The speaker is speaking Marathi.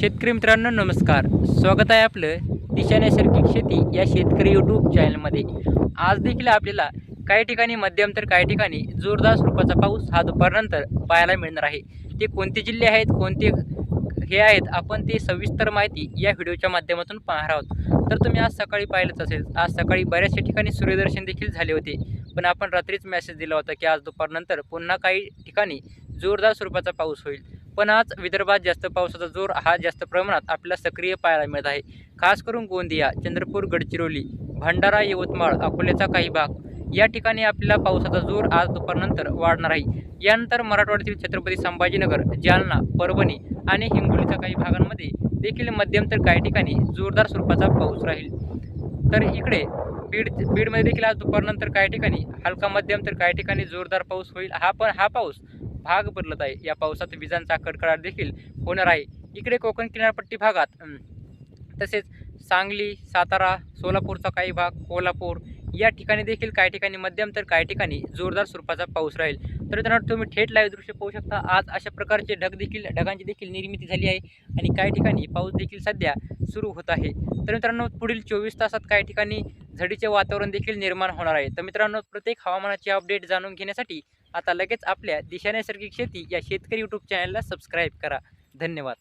शेतकरी मित्रांनो नमस्कार. स्वागत आहे आपलं दिशा नैसर्गिक शेती या शेतकरी यूट्यूब चॅनलमध्ये आज देखील आपल्याला काही ठिकाणी मध्यम तर काही ठिकाणी जोरदार स्वरूपाचा पाऊस हा दुपारनंतर पाहायला मिळणार आहे. ते कोणते जिल्हे आहेत कोणते हे आहेत आपण ते सविस्तर माहिती या व्हिडिओच्या माध्यमातून पाहणार आहोत. तर तुम्ही आज सकाळी पाहिलंच असेल आज सकाळी बऱ्याचशा ठिकाणी सूर्यदर्शन देखील झाले होते. पण आपण रात्रीच मेसेज दिला होता की आज दुपारनंतर पुन्हा काही ठिकाणी जोरदार स्वरूपाचा पाऊस होईल. पण आज विदर्भात जास्त पावसाचा जोर हा जास्त प्रमाणात आपल्याला सक्रिय पाहायला मिळत आहे. खास करून गोंदिया चंद्रपूर गडचिरोली भंडारा यवतमाळ अकोल्याचा काही भाग. या ठिकाणी आपल्याला पावसाचा जोर आज दुपारनंतर वाढणार आहे. यानंतर मराठवाड्यातील छत्रपती संभाजीनगर जालना परभणी आणि हिंगोलीच्या काही भागांमध्ये देखील मध्यम तर काही ठिकाणी जोरदार स्वरूपाचा पाऊस राहील. तर इकडे बीड बीडमध्ये देखील आज दुपारनंतर काही ठिकाणी हलका मध्यम तर काही ठिकाणी जोरदार पाऊस होईल. हा पण हा पाऊस भाग बदलत आहे. या पावसात विजांचा कडकडाट देखील होणार आहे. इकडे कोकण किनारपट्टी भागात तसेच सांगली सातारा सोलापूरचा काही भाग कोल्हापूर या ठिकाणी देखील काही ठिकाणी मध्यम तर काही ठिकाणी जोरदार स्वरूपाचा पाऊस राहील. तर मित्रांनो तुम्ही थेट लाईव्ह दृश्य पाहू शकता. आज अशा प्रकारचे ढग देखील ढगांची देखील निर्मिती झाली आहे आणि काही ठिकाणी पाऊस देखील सध्या सुरू होत आहे. तर मित्रांनो पुढील चोवीस तासात काही ठिकाणी झडीचे वातावरण देखील निर्माण होणार आहे. तर मित्रांनो प्रत्येक हवामानाची अपडेट जाणून घेण्यासाठी आता लगेच आपल्या दिशा नैसर्गिक शेती या शेतकरी यूट्यूब चॅनलला सबस्क्राईब करा. धन्यवाद.